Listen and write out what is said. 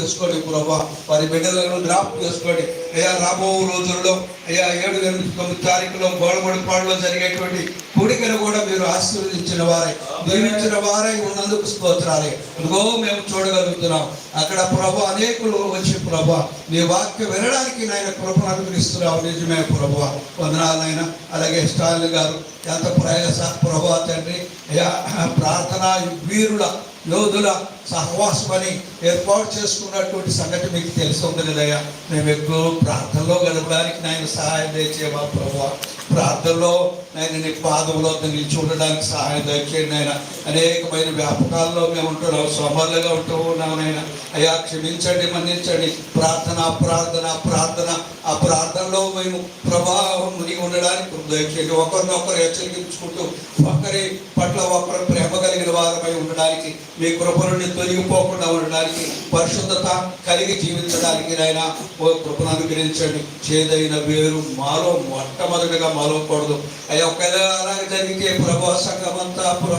చేసుకోండి ప్రభా. వారి బిడ్డలను జ్ఞాపకం చేసుకోండి. అయ్యా రాబో రోజుల్లో అయ్యా ఏడు ఎనిమిది తొమ్మిది తారీఖులో గోడమడిపాడులో జరిగేటువంటి కూడికను కూడా మీరు ఆశీర్వదించిన వారే దీవించిన వారై ఉన్నందుకు స్తోత్రాలే. ఇదిగో మేము చూడగలుగుతున్నాం. అక్కడ ప్రభు అనేకులు వచ్చి ప్రభు మీ వాక్యం వినడానికి నాయన కృపను అనుగ్రహిస్తున్నావు. నిజమే ప్రభు వందనాలైనా అలాగే స్టాలిన్ గారు ఎంత ప్రయాస ప్రభా తండ్రి అయ్యా ప్రార్థన వీరుల యోధుల సహవాసమని ఏర్పాటు చేసుకున్నటువంటి సంగతి మీకు తెలుస్తుంది ఉంది కదయ్యా మేము ఎక్కువ ప్రార్థనలో గడపడానికి నాయన సహాయం దయచేవా ప్రభు ప్రార్థనలో నేను నీ పాదంలో నిలిచి సహాయం దయచేయండి ఆయన అనేకమైన వ్యాపకాల్లో మేము ఉంటున్నాం సోమరులుగా ఉంటూ ఉన్నాం ఆయన అయ్యా క్షమించండి మన్నించండి. ప్రార్థన ప్రార్థన ప్రార్థన. ఆ ప్రార్థనలో మేము ప్రభావం మునిగి ఉండడానికి దయచేయండి. ఒకరినొకరు హెచ్చరించుకుంటూ ఒకరి పట్ల ఒకరు ప్రేమ ఉండడానికి మీ కృప తొలగిపోకుండా ఉండడానికి పరిశుద్ధత కలిగి జీవించడానికి నాయన ఓ కృపను అనుగ్రహించండి. చేదైన వేరు మాలో మొట్టమొదటిగా మాలోకూడదు అయ్యా ఒకవేళ అలాగే జరిగితే ప్రభా సంఘమంతా ప్రభా